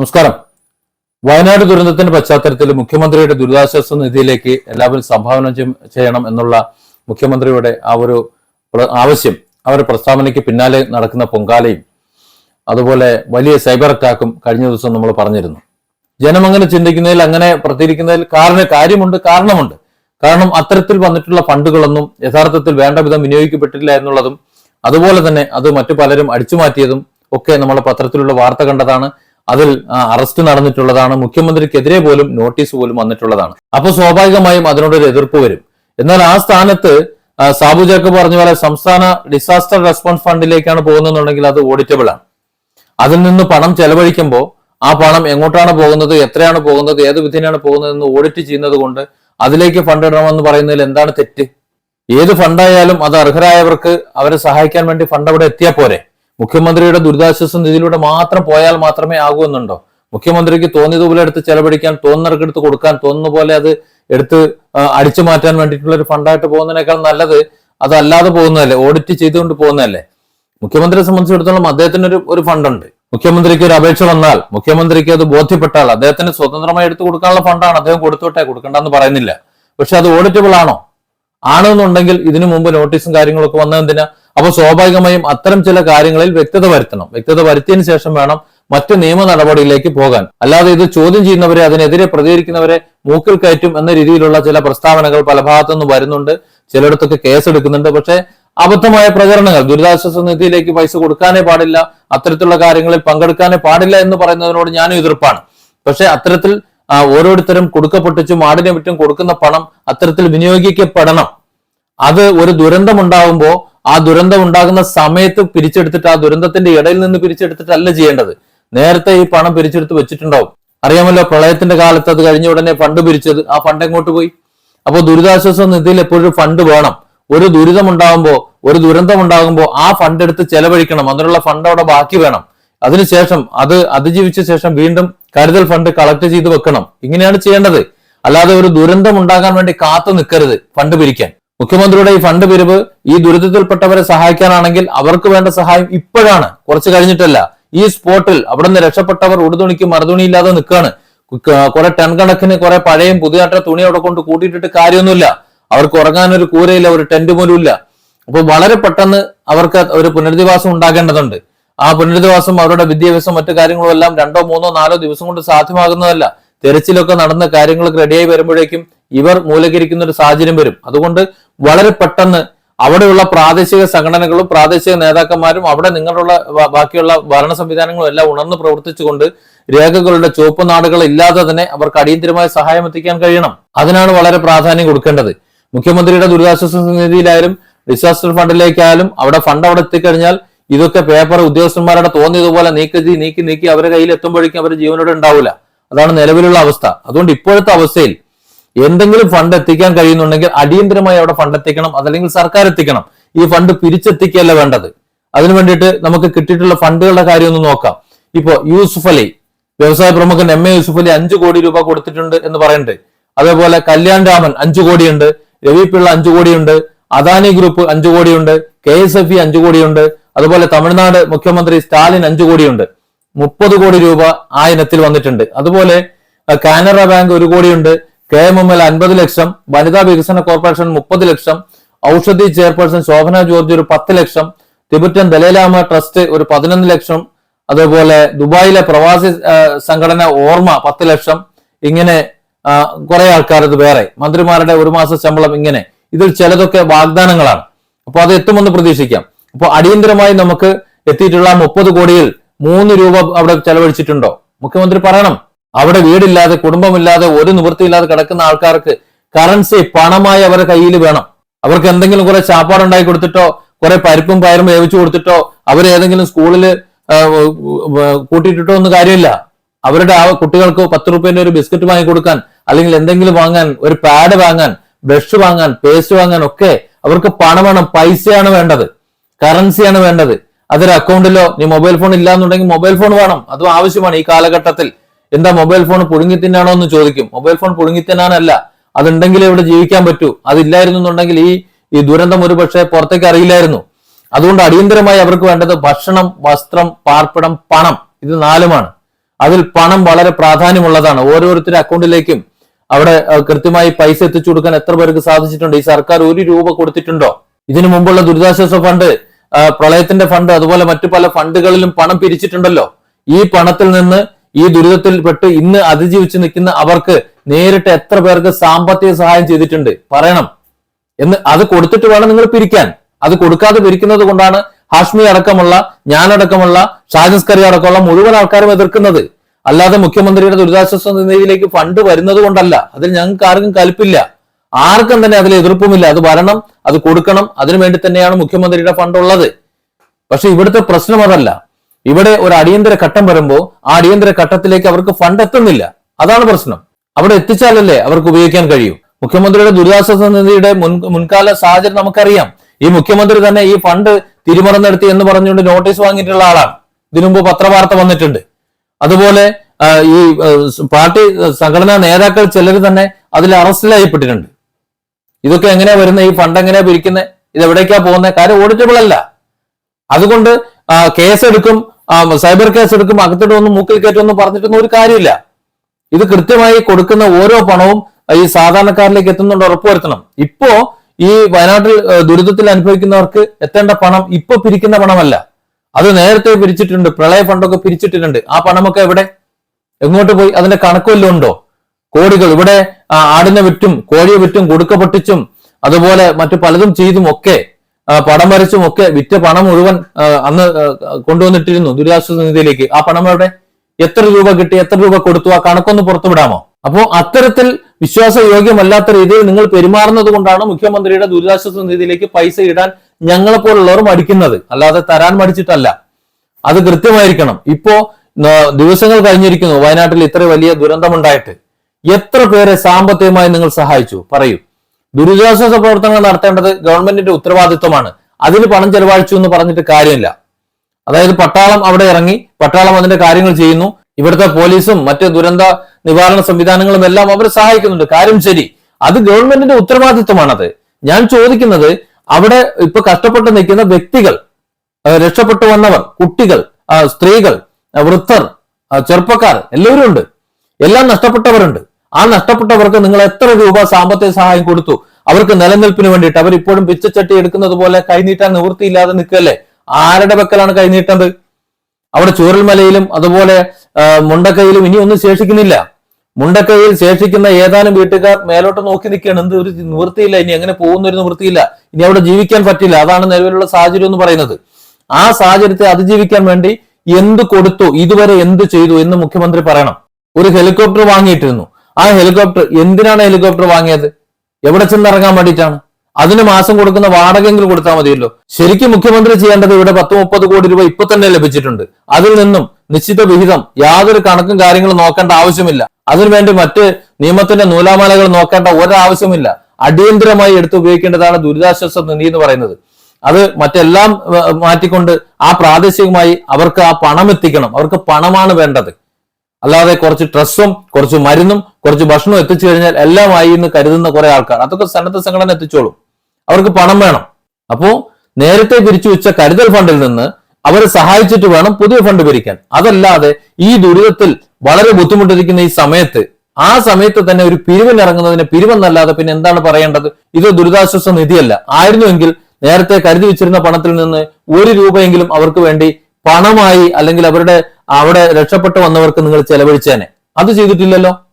നമസ്കാരം. വയനാട് ദുരന്തത്തിന്റെ പശ്ചാത്തലത്തിൽ മുഖ്യമന്ത്രിയുടെ ദുരിതാശ്വാസ നിധിയിലേക്ക് എല്ലാവരും സംഭാവന ചെയ്യണം എന്നുള്ള മുഖ്യമന്ത്രിയുടെ ആ ഒരു ആവശ്യം ആവശ്യം അവരുടെ പ്രസ്താവനയ്ക്ക് പിന്നാലെ നടക്കുന്ന പൊങ്കാലയും അതുപോലെ വലിയ സൈബർ അറ്റാക്കും കഴിഞ്ഞ ദിവസം നമ്മൾ പറഞ്ഞിരുന്നു. ജനം അങ്ങനെ ചിന്തിക്കുന്നതിൽ അങ്ങനെ പ്രതികരിക്കുന്നതിൽ കാരണ കാര്യമുണ്ട് കാരണമുണ്ട്. കാരണം അത്തരത്തിൽ വന്നിട്ടുള്ള ഫണ്ടുകളൊന്നും യഥാർത്ഥത്തിൽ വേണ്ട വിധം വിനിയോഗിക്കപ്പെട്ടില്ല എന്നുള്ളതും അതുപോലെ തന്നെ അത് മറ്റു പലരും അടിച്ചു മാറ്റിയതും ഒക്കെ നമ്മൾ പത്രത്തിലുള്ള വാർത്ത കണ്ടതാണ്. അതിൽ അറസ്റ്റ് നടന്നിട്ടുള്ളതാണ്. മുഖ്യമന്ത്രിക്കെതിരെ പോലും നോട്ടീസ് പോലും വന്നിട്ടുള്ളതാണ്. അപ്പോൾ സ്വാഭാവികമായും അതിനോടൊരു എതിർപ്പ് വരും. എന്നാൽ ആ സ്ഥാനത്ത് സാബു ജേക്കബ് പറഞ്ഞ പോലെ സംസ്ഥാന ഡിസാസ്റ്റർ റെസ്പോൺസ് ഫണ്ടിലേക്കാണ് പോകുന്നതെന്നുണ്ടെങ്കിൽ അത് ഓഡിറ്റബിൾ ആണ്. അതിൽ നിന്ന് പണം ചെലവഴിക്കുമ്പോൾ ആ പണം എങ്ങോട്ടാണ് പോകുന്നത് എത്രയാണ് പോകുന്നത് ഏത് വിധേനയാണ് പോകുന്നത് എന്ന് ഓഡിറ്റ് ചെയ്യുന്നത് കൊണ്ട് അതിലേക്ക് ഫണ്ട് ഇടണമെന്ന് പറയുന്നതിൽ എന്താണ് തെറ്റ്? ഏത് ഫണ്ടായാലും അത് അർഹരായവർക്ക് അവരെ സഹായിക്കാൻ വേണ്ടി ഫണ്ട് അവിടെ എത്തിയാൽ പോരെ? മുഖ്യമന്ത്രിയുടെ ദുരിതാശ്വാസ നിധിയിലൂടെ മാത്രം പോയാൽ മാത്രമേ ആകൂ എന്നുണ്ടോ? മുഖ്യമന്ത്രിക്ക് തോന്നിയതുപോലെ എടുത്ത് ചെലവഴിക്കാൻ തോന്നുന്നവർക്ക് എടുത്ത് കൊടുക്കാൻ തോന്നുന്ന പോലെ അത് എടുത്ത് അടിച്ചു മാറ്റാൻ വേണ്ടിയിട്ടുള്ള ഒരു ഫണ്ടായിട്ട് പോകുന്നതിനേക്കാൾ നല്ലത് അതല്ലാതെ പോകുന്നതല്ലേ? ഓഡിറ്റ് ചെയ്തുകൊണ്ട് പോകുന്നതല്ലേ? മുഖ്യമന്ത്രിയെ സംബന്ധിച്ചിടത്തോളം അദ്ദേഹത്തിന് ഒരു ഒരു ഫണ്ടുണ്ട്. മുഖ്യമന്ത്രിക്ക് ഒരു അപേക്ഷ വന്നാൽ മുഖ്യമന്ത്രിക്ക് അത് ബോധ്യപ്പെട്ടാൽ അദ്ദേഹത്തിന് സ്വതന്ത്രമായി എടുത്തു കൊടുക്കാനുള്ള ഫണ്ടാണ് അദ്ദേഹം കൊടുത്തോട്ടെ കൊടുക്കണ്ടെന്ന് പറയുന്നില്ല. പക്ഷെ അത് ഓഡിറ്റബിൾ ആണോ? ആണെന്നുണ്ടെങ്കിൽ ഇതിനു മുമ്പ് നോട്ടീസും കാര്യങ്ങളൊക്കെ വന്നതെന്തിനാ അപ്പൊ സ്വാഭാവികമായും അത്തരം ചില കാര്യങ്ങളിൽ വ്യക്തത വരുത്തണം. വ്യക്തത വരുത്തിയതിനു ശേഷം വേണം മറ്റു നിയമ നടപടിയിലേക്ക് പോകാൻ. അല്ലാതെ ഇത് ചോദ്യം ചെയ്യുന്നവരെ അതിനെതിരെ പ്രതികരിക്കുന്നവരെ മൂക്കിൽ കയറ്റും എന്ന രീതിയിലുള്ള ചില പ്രസ്താവനകൾ പല ഭാഗത്തുനിന്ന് വരുന്നുണ്ട്. ചിലയിടത്തൊക്കെ കേസ് എടുക്കുന്നുണ്ട് പക്ഷേ അബദ്ധമായ പ്രചരണങ്ങൾ ദുരിതാശ്വാസ നിധിയിലേക്ക് പൈസ കൊടുക്കാനേ പാടില്ല അത്തരത്തിലുള്ള കാര്യങ്ങളിൽ പങ്കെടുക്കാനേ പാടില്ല എന്ന് പറയുന്നതിനോട് ഞാനും എതിർപ്പാണ്. പക്ഷെ അത്തരത്തിൽ ഓരോരുത്തരും കൊടുക്കപ്പെട്ടിച്ചും ആടിനെ വിറ്റും കൊടുക്കുന്ന പണം അത്തരത്തിൽ വിനിയോഗിക്കപ്പെടണം. അത് ഒരു ദുരന്തം ഉണ്ടാകുമ്പോൾ ആ ദുരന്തം ഉണ്ടാകുന്ന സമയത്ത് പിരിച്ചെടുത്തിട്ട് ആ ദുരന്തത്തിന്റെ ഇടയിൽ നിന്ന് പിരിച്ചെടുത്തിട്ടല്ല ചെയ്യേണ്ടത്. നേരത്തെ ഈ പണം പിരിച്ചെടുത്ത് വെച്ചിട്ടുണ്ടാവും. അറിയാമല്ലോ പ്രളയത്തിന്റെ കാലത്ത് അത് കഴിഞ്ഞ ഉടനെ ഫണ്ട് പിരിച്ചത്. ആ ഫണ്ട് എങ്ങോട്ട് പോയി? അപ്പോൾ ദുരിതാശ്വാസ നിധിയിൽ എപ്പോഴും ഫണ്ട് വേണം. ഒരു ദുരിതം ഉണ്ടാകുമ്പോൾ ഒരു ദുരന്തം ഉണ്ടാകുമ്പോൾ ആ ഫണ്ട് എടുത്ത് ചെലവഴിക്കണം. അതിനുള്ള ഫണ്ട് അവിടെ ബാക്കി വേണം. അതിനുശേഷം അത് അതിജീവിച്ച ശേഷം വീണ്ടും കരുതൽ ഫണ്ട് കളക്ട് ചെയ്ത് വെക്കണം. ഇങ്ങനെയാണ് ചെയ്യേണ്ടത്. അല്ലാതെ ഒരു ദുരന്തം ഉണ്ടാകാൻ വേണ്ടി കാത്തു നിൽക്കരുത് ഫണ്ട് പിരിക്കാൻ. മുഖ്യമന്ത്രിയുടെ ഈ ഫണ്ട് പിരിവ് ഈ ദുരിതത്തിൽപ്പെട്ടവരെ സഹായിക്കാനാണെങ്കിൽ അവർക്ക് വേണ്ട സഹായം ഇപ്പോഴാണ്. കുറച്ച് കഴിഞ്ഞിട്ടല്ല. ഈ സ്പോട്ടിൽ അവിടെ നിന്ന് രക്ഷപ്പെട്ടവർ ഉടുതുണിക്ക് മറുതുണിയില്ലാതെ നിൽക്കുകയാണ് കുറെ ടൺ കണക്കിന് കുറെ പഴയും പുതിയാട്ട തുണി അവിടെ കൊണ്ട് കൂട്ടിയിട്ടിട്ട് കാര്യമൊന്നുമില്ല. അവർക്ക് ഉറങ്ങാൻ ഒരു കൂരയില്ല ഒരു ടെന്റ് പോലും ഇല്ല. അപ്പൊ വളരെ പെട്ടെന്ന് അവർക്ക് ഒരു പുനരധിവാസം ഉണ്ടാകേണ്ടതുണ്ട്. ആ പുനരധിവാസം അവരുടെ വിദ്യാഭ്യാസം മറ്റു കാര്യങ്ങളും എല്ലാം രണ്ടോ മൂന്നോ നാലോ ദിവസം കൊണ്ട് സാധ്യമാകുന്നതല്ല. തെരച്ചിലൊക്കെ നടന്ന കാര്യങ്ങളൊക്കെ റെഡിയായി വരുമ്പോഴേക്കും ഇവർ മൂലകരിക്കുന്ന ഒരു സാഹചര്യം വരും. അതുകൊണ്ട് വളരെ പെട്ടെന്ന് അവിടെയുള്ള പ്രാദേശിക സംഘടനകളും പ്രാദേശിക നേതാക്കന്മാരും അവിടെ നിങ്ങളുള്ള ബാക്കിയുള്ള ഭരണ സംവിധാനങ്ങളും എല്ലാം ഉണർന്ന് പ്രവർത്തിച്ചുകൊണ്ട് രേഖകളുടെ ചുവപ്പ് നാടുകൾ ഇല്ലാതെ തന്നെ അവർക്ക് അടിയന്തിരമായ സഹായം എത്തിക്കാൻ കഴിയണം. അതിനാണ് വളരെ പ്രാധാന്യം കൊടുക്കേണ്ടത്. മുഖ്യമന്ത്രിയുടെ ദുരിതാശ്വാസ നിധിയിലായാലും ഡിസാസ്റ്റർ ഫണ്ടിലേക്കായാലും അവിടെ ഫണ്ട് അവിടെ എത്തിക്കഴിഞ്ഞാൽ ഇതൊക്കെ പേപ്പർ ഉദ്യോഗസ്ഥന്മാരുടെ തോന്നിയതുപോലെ നീക്കി നീക്കി നീക്കി അവരുടെ കയ്യിൽ എത്തുമ്പോഴേക്കും അവർ ജീവനോടെ ഉണ്ടാവില്ല. അതാണ് നിലവിലുള്ള അവസ്ഥ. അതുകൊണ്ട് ഇപ്പോഴത്തെ അവസ്ഥയിൽ എന്തെങ്കിലും ഫണ്ട് എത്തിക്കാൻ കഴിയുന്നുണ്ടെങ്കിൽ അടിയന്തരമായി അവിടെ ഫണ്ട് എത്തിക്കണം അതല്ലെങ്കിൽ സർക്കാർ എത്തിക്കണം. ഈ ഫണ്ട് പിരിച്ചെത്തിക്കുകയല്ല വേണ്ടത്. അതിനു വേണ്ടിയിട്ട് നമുക്ക് കിട്ടിയിട്ടുള്ള ഫണ്ടുകളുടെ കാര്യം ഒന്ന് നോക്കാം. ഇപ്പോ യൂസുഫ് അലി വ്യവസായ പ്രമുഖൻ എം എ യൂസുഫ് അലി അഞ്ചു കോടി രൂപ കൊടുത്തിട്ടുണ്ട് എന്ന് പറയുന്നുണ്ട്. അതേപോലെ കല്യാൺ രാമൻ അഞ്ചു കോടിയുണ്ട് രവി പിള്ള അഞ്ചു കോടിയുണ്ട് അദാനി ഗ്രൂപ്പ് അഞ്ചു കോടിയുണ്ട് കെ എസ് എഫ് ഇ അഞ്ചു കോടിയുണ്ട് അതുപോലെ തമിഴ്നാട് മുഖ്യമന്ത്രി സ്റ്റാലിൻ അഞ്ചു കോടിയുണ്ട്. മുപ്പത് കോടി രൂപ ആ ഇനത്തിൽ വന്നിട്ടുണ്ട്. അതുപോലെ കാനറ ബാങ്ക് ഒരു കോടിയുണ്ട്. കെ എം എം എൽ അൻപത് ലക്ഷം. വനിതാ വികസന കോർപ്പറേഷൻ മുപ്പത് ലക്ഷം. ഔഷധി ചെയർപേഴ്സൺ ശോഭന ജോർജ് ഒരു പത്ത് ലക്ഷം. തിബറ്റൻ ദലൈലാമ ട്രസ്റ്റ് ഒരു പതിനൊന്ന് ലക്ഷം. അതുപോലെ ദുബായിലെ പ്രവാസി സംഘടന ഓർമ്മ പത്ത് ലക്ഷം. ഇങ്ങനെ കുറെ ആൾക്കാർ ഇത് വേറെ. മന്ത്രിമാരുടെ ഒരു മാസ ശമ്പളം ഇങ്ങനെ. ഇതിൽ ചിലതൊക്കെ വാഗ്ദാനങ്ങളാണ്. അപ്പൊ അത് എത്തുമെന്ന് പ്രതീക്ഷിക്കാം. അപ്പൊ അടിയന്തരമായി നമുക്ക് എത്തിയിട്ടുള്ള മുപ്പത് കോടിയിൽ മൂന്ന് രൂപ അവിടെ ചെലവഴിച്ചിട്ടുണ്ടോ? മുഖ്യമന്ത്രി പറയണം. അവിടെ വീടില്ലാതെ കുടുംബമില്ലാതെ ഒരു നിവൃത്തിയില്ലാതെ കിടക്കുന്ന ആൾക്കാർക്ക് കറൻസി പണമായി അവരുടെ കയ്യിൽ വേണം. അവർക്ക് എന്തെങ്കിലും കുറെ ചാപ്പാട് ഉണ്ടാക്കി കൊടുത്തിട്ടോ കുറെ പരിപ്പും പയറും വേവിച്ചു കൊടുത്തിട്ടോ അവരേതെങ്കിലും സ്കൂളിൽ കൂട്ടിയിട്ടിട്ടോ ഒന്നും കാര്യമില്ല. അവരുടെ ആ കുട്ടികൾക്ക് പത്ത് റുപ്യന്റെ ഒരു ബിസ്ക്കറ്റ് വാങ്ങി കൊടുക്കാൻ അല്ലെങ്കിൽ എന്തെങ്കിലും വാങ്ങാൻ ഒരു പാഡ് വാങ്ങാൻ ബ്രഷ് വാങ്ങാൻ പേസ്റ്റ് വാങ്ങാൻ ഒക്കെ അവർക്ക് പണം വേണം പൈസയാണ് വേണ്ടത്. കറൻസിയാണ് വേണ്ടത്. അതൊരു അക്കൗണ്ടിലോ നീ മൊബൈൽ ഫോൺ ഇല്ല എന്നുണ്ടെങ്കിൽ മൊബൈൽ ഫോൺ വേണം. അതും ആവശ്യമാണ് ഈ കാലഘട്ടത്തിൽ. എന്താ മൊബൈൽ ഫോൺ പുഴുങ്ങിത്തിന്നാണോ എന്ന് ചോദിക്കും. മൊബൈൽ ഫോൺ പുഴുങ്ങിത്തിന്നാനല്ല അതുണ്ടെങ്കിൽ ഇവിടെ ജീവിക്കാൻ പറ്റൂ. അതില്ലായിരുന്നു എന്നുണ്ടെങ്കിൽ ഈ ഈ ദുരന്തം ഒരു പക്ഷേ പുറത്തേക്ക് അറിയില്ലായിരുന്നു. അതുകൊണ്ട് അടിയന്തരമായി അവർക്ക് വേണ്ടത് ഭക്ഷണം വസ്ത്രം പാർപ്പിടം പണം. ഇത് നാലുമാണ്. അതിൽ പണം വളരെ പ്രാധാന്യമുള്ളതാണ്. ഓരോരുത്തരുടെ അക്കൗണ്ടിലേക്കും അവിടെ കൃത്യമായി പൈസ എത്തിച്ചു കൊടുക്കാൻ എത്ര പേർക്ക് സാധിച്ചിട്ടുണ്ട്? ഈ സർക്കാർ ഒരു രൂപ കൊടുത്തിട്ടുണ്ടോ? ഇതിനു മുമ്പുള്ള ദുരിതാശ്വാസ ഫണ്ട് പ്രളയത്തിന്റെ ഫണ്ട് അതുപോലെ മറ്റു പല ഫണ്ടുകളിലും പണം പിരിച്ചിട്ടുണ്ടല്ലോ. ഈ പണത്തിൽ നിന്ന് ഈ ദുരിതത്തിൽപ്പെട്ട് ഇന്ന് അതിജീവിച്ച് നിൽക്കുന്ന അവർക്ക് നേരിട്ട് എത്ര പേർക്ക് സാമ്പത്തിക സഹായം ചെയ്തിട്ടുണ്ട് പറയണം. എന്ന് അത് കൊടുത്തിട്ട് വേണം നിങ്ങൾ പിരിക്കാൻ. അത് കൊടുക്കാതെ പിരിക്കുന്നത് കൊണ്ടാണ് ഹാഷ്മി അടക്കമുള്ള ഞാനടക്കമുള്ള ഷാജസ്കറി അടക്കമുള്ള മുഴുവൻ ആൾക്കാരും എതിർക്കുന്നത്. അല്ലാതെ മുഖ്യമന്ത്രിയുടെ ദുരിതാശ്വാസ നിധിയിലേക്ക് ഫണ്ട് വരുന്നത് കൊണ്ടല്ല. അതിൽ ഞങ്ങൾക്ക് ആർക്കും കൽപ്പില്ല. ആർക്കും തന്നെ അതിൽ എതിർപ്പുമില്ല. അത് വരണം അത് കൊടുക്കണം. അതിനു വേണ്ടി തന്നെയാണ് മുഖ്യമന്ത്രിയുടെ ഫണ്ട് ഉള്ളത്. പക്ഷെ ഇവിടുത്തെ പ്രശ്നം അതല്ല. ഇവിടെ ഒരു അടിയന്തര ഘട്ടം വരുമ്പോൾ ആ അടിയന്തര ഘട്ടത്തിലേക്ക് അവർക്ക് ഫണ്ട് എത്തുന്നില്ല. അതാണ് പ്രശ്നം. അവിടെ എത്തിച്ചാലല്ലേ അവർക്ക് ഉപയോഗിക്കാൻ കഴിയൂ. മുഖ്യമന്ത്രിയുടെ ദുരിതാശ്വാസ നിധിയുടെ മുൻ മുൻകാല സാഹചര്യം നമുക്കറിയാം. ഈ മുഖ്യമന്ത്രി തന്നെ ഈ ഫണ്ട് തിരുമറന്നെടുത്തി എന്ന് പറഞ്ഞുകൊണ്ട് നോട്ടീസ് വാങ്ങിയിട്ടുള്ള ആളാണ്. ഇതിനുമുമ്പ് പത്രവാർത്ത വന്നിട്ടുണ്ട്. അതുപോലെ ഈ പാർട്ടി സംഘടനാ നേതാക്കൾ ചിലർ തന്നെ അതിൽ അറസ്റ്റിലായിപ്പെട്ടിട്ടുണ്ട് ഇതൊക്കെ എങ്ങനെയാ വരുന്നത് ഈ ഫണ്ട് എങ്ങനെയാ പിരിക്കുന്നത് ഇത് എവിടേക്കാ പോകുന്നത് കാര്യം ഓഡിറ്റബിൾ അല്ല. അതുകൊണ്ട് കേസ് എടുക്കും സൈബർ കേസ് എടുക്കും അകത്തിട്ട് ഒന്നും മൂക്കിൽ കയറ്റുമെന്ന് പറഞ്ഞിട്ടൊന്നും ഒരു കാര്യമില്ല. ഇത് കൃത്യമായി കൊടുക്കുന്ന ഓരോ പണവും ഈ സാധാരണക്കാരിലേക്ക് എത്തുന്നുണ്ട് ഉറപ്പുവരുത്തണം. ഇപ്പോ ഈ വയനാട്ടിൽ ദുരിതത്തിൽ അനുഭവിക്കുന്നവർക്ക് എത്തേണ്ട പണം ഇപ്പൊ പിരിക്കുന്ന പണമല്ല. അത് നേരത്തെ പിരിച്ചിട്ടുണ്ട് പ്രളയ ഫണ്ടൊക്കെ പിരിച്ചിട്ടിട്ടുണ്ട് ആ പണമൊക്കെ എവിടെ? എങ്ങോട്ട് പോയി? അതിന്റെ കണക്കുമല്ലോ ഉണ്ടോ? കോടികൾ. ഇവിടെ ആടിനെ വിറ്റും കോഴിയെ വിറ്റും കൊടുക്ക പൊട്ടിച്ചും അതുപോലെ മറ്റു പലതും ചെയ്തും ഒക്കെ പടം വരച്ചും ഒക്കെ വിറ്റ പണം മുഴുവൻ അന്ന് കൊണ്ടുവന്നിട്ടിരുന്നു ദുരിതാശ്വാസ നിധിയിലേക്ക്. ആ പണം എവിടെ? എത്ര രൂപ കിട്ടി എത്ര രൂപ കൊടുത്തു ആ കണക്കൊന്ന് പുറത്തുവിടാമോ? അപ്പോ അത്തരത്തിൽ വിശ്വാസയോഗ്യമല്ലാത്ത രീതിയിൽ നിങ്ങൾ പെരുമാറുന്നത് കൊണ്ടാണ് മുഖ്യമന്ത്രിയുടെ ദുരിതാശ്വാസ നിധിയിലേക്ക് പൈസ ഇടാൻ ഞങ്ങളെപ്പോലുള്ളവർ മടിക്കുന്നത്. അല്ലാതെ തരാൻ മടിച്ചിട്ടല്ല. അത് കൃത്യമായിരിക്കണം. ഇപ്പോ ദിവസങ്ങൾ കഴിഞ്ഞിരിക്കുന്നു വയനാട്ടിൽ ഇത്ര വലിയ ദുരന്തമുണ്ടായിട്ട്. എത്ര പേരെ സാമ്പത്തികമായി നിങ്ങൾ സഹായിച്ചു? പറയൂ. ദുരിതാശ്വാസ പ്രവർത്തനങ്ങൾ നടത്തേണ്ടത് ഗവൺമെന്റിന്റെ ഉത്തരവാദിത്വമാണ്. അതിന് പണം ചെലവഴിച്ചു എന്ന് പറഞ്ഞിട്ട് കാര്യമില്ല. അതായത് പട്ടാളം അവിടെ ഇറങ്ങി പട്ടാളം അതിന്റെ കാര്യങ്ങൾ ചെയ്യുന്നു. ഇവിടുത്തെ പോലീസും മറ്റ് ദുരന്ത നിവാരണ സംവിധാനങ്ങളും എല്ലാം അവർ സഹായിക്കുന്നുണ്ട്. കാര്യം ശരി. അത് ഗവൺമെന്റിന്റെ ഉത്തരവാദിത്വമാണത്. ഞാൻ ചോദിക്കുന്നത് അവിടെ ഇപ്പൊ കഷ്ടപ്പെട്ട് നിൽക്കുന്ന വ്യക്തികൾ രക്ഷപ്പെട്ടു വന്നവർ കുട്ടികൾ സ്ത്രീകൾ വൃദ്ധർ ചെറുപ്പക്കാർ എല്ലാവരും ഉണ്ട്. എല്ലാം നഷ്ടപ്പെട്ടവരുണ്ട്. ആ നഷ്ടപ്പെട്ടവർക്ക് നിങ്ങൾ എത്ര രൂപ സാമ്പത്തിക സഹായം കൊടുത്തു? അവർക്ക് നിലനിൽപ്പിന് വേണ്ടിയിട്ട്. അവർ ഇപ്പോഴും പിച്ചച്ചട്ടി എടുക്കുന്നത് പോലെ കൈനീട്ടാൻ നിവൃത്തിയില്ലാതെ നിൽക്കല്ലേ ആരുടെ വെക്കലാണ് കൈനീട്ടത് അവിടെ ചൂരൽമലയിലും അതുപോലെ മുണ്ടക്കൈയിലും ഇനി ഒന്നും ശേഷിക്കുന്നില്ല. മുണ്ടക്കയിൽ ശേഷിക്കുന്ന ഏതാനും വീട്ടുകാർ മേലോട്ട് നോക്കി നിൽക്കുകയാണ്. എന്ത് ഒരു നിവൃത്തിയില്ല ഇനി എങ്ങനെ പോകുന്ന ഒരു നിവൃത്തിയില്ല. ഇനി അവിടെ ജീവിക്കാൻ പറ്റില്ല. അതാണ് നിലവിലുള്ള സാഹചര്യം എന്ന് പറയുന്നത്. ആ സാഹചര്യത്തെ അതിജീവിക്കാൻ വേണ്ടി എന്ത് കൊടുത്തു? ഇതുവരെ എന്ത് ചെയ്തു എന്ന് മുഖ്യമന്ത്രി പറയണം. ഒരു ഹെലികോപ്റ്റർ വാങ്ങിയിട്ടിരുന്നു. ആ ഹെലികോപ്റ്റർ എന്തിനാണ് ഹെലികോപ്റ്റർ വാങ്ങിയത്? എവിടെ ചെന്ന് ചെന്നിറങ്ങാൻ വേണ്ടിയിട്ടാണ്? അതിന് മാസം കൊടുക്കുന്ന വാടകയെങ്കിലും കൊടുത്താൽ മതിയല്ലോ. ശരിക്കും മുഖ്യമന്ത്രി ചെയ്യേണ്ടത് ഇവിടെ പത്ത് മുപ്പത് കോടി രൂപ ഇപ്പൊ തന്നെ ലഭിച്ചിട്ടുണ്ട്. അതിൽ നിന്നും നിശ്ചിത വിഹിതം യാതൊരു കണക്കും കാര്യങ്ങളും നോക്കേണ്ട ആവശ്യമില്ല. അതിനുവേണ്ടി മറ്റ് നിയമത്തിന്റെ നൂലാമാലകൾ നോക്കേണ്ട ഒരാവശ്യമില്ല. അടിയന്തരമായി എടുത്ത് ഉപയോഗിക്കേണ്ടതാണ് ദുരിതാശ്വാസ നിധി എന്ന് പറയുന്നത്. അത് മറ്റെല്ലാം മാറ്റിക്കൊണ്ട് ആ പ്രാദേശികമായി അവർക്ക് ആ പണം എത്തിക്കണം. അവർക്ക് പണമാണ് വേണ്ടത്. അല്ലാതെ കുറച്ച് ഡ്രസ്സും കുറച്ച് മരുന്നും കുറച്ച് ഭക്ഷണവും എത്തിച്ചു കഴിഞ്ഞാൽ എല്ലാമായി എന്ന് കരുതുന്ന കുറെ ആൾക്കാർ. അതൊക്കെ സന്നദ്ധ സംഘടന എത്തിച്ചോളും. അവർക്ക് പണം വേണം. അപ്പോ നേരത്തെ പിരിച്ചു വെച്ച കരുതൽ ഫണ്ടിൽ നിന്ന് അവരെ സഹായിച്ചിട്ട് വേണം പുതിയ ഫണ്ട് പിരിക്കാൻ അതല്ലാതെ ഈ ദുരിതത്തിൽ വളരെ ബുദ്ധിമുട്ടിരിക്കുന്ന ഈ സമയത്ത് ആ സമയത്ത് തന്നെ ഒരു പിരിവിനിറങ്ങുന്നതിന് പിരിവെന്നല്ലാതെ പിന്നെ എന്താണ് പറയേണ്ടത്? ഇത് ദുരിതാശ്വാസ നിധിയല്ല. ആയിരുന്നുവെങ്കിൽ നേരത്തെ കരുതി വെച്ചിരുന്ന പണത്തിൽ നിന്ന് ഒരു രൂപയെങ്കിലും അവർക്ക് വേണ്ടി പണമായി അല്ലെങ്കിൽ അവരുടെ അവിടെ രക്ഷപ്പെട്ടു വന്നവർക്ക് നിങ്ങൾ ചെലവഴിച്ചേനെ. അത് ചെയ്തിട്ടില്ലല്ലോ?